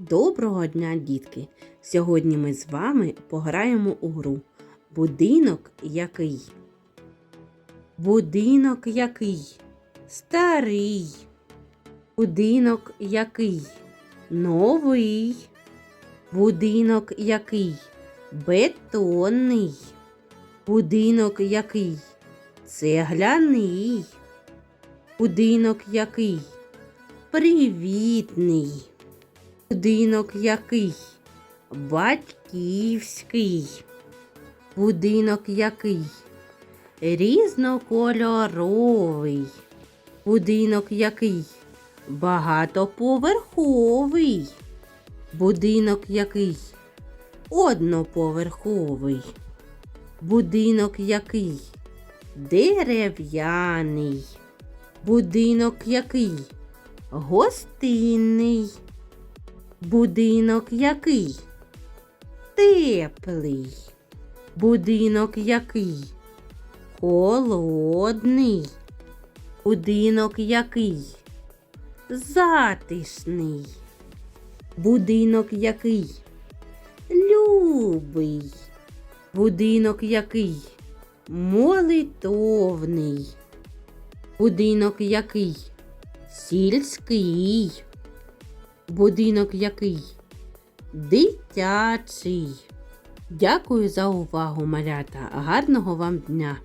Доброго дня, дітки! Сьогодні ми з вами пограємо у гру Будинок який. Будинок який? Старий. Будинок який? Новий. Будинок який? Бетонний. Будинок який? Цегляний. Будинок який? Привітний. Будинок який? Батьківський. Будинок який? Різнокольоровий. Будинок який? Багатоповерховий. Будинок який? Одноповерховий. Будинок який? Дерев'яний. Будинок який? Гостинний. Будинок який? Теплий. Будинок який? Холодний. Будинок який? Затишний. Будинок який? Любий. Будинок який? Молитовний. Будинок який? Сільський. Будинок який? Дитячий. Дякую за увагу, малята. Гарного вам дня!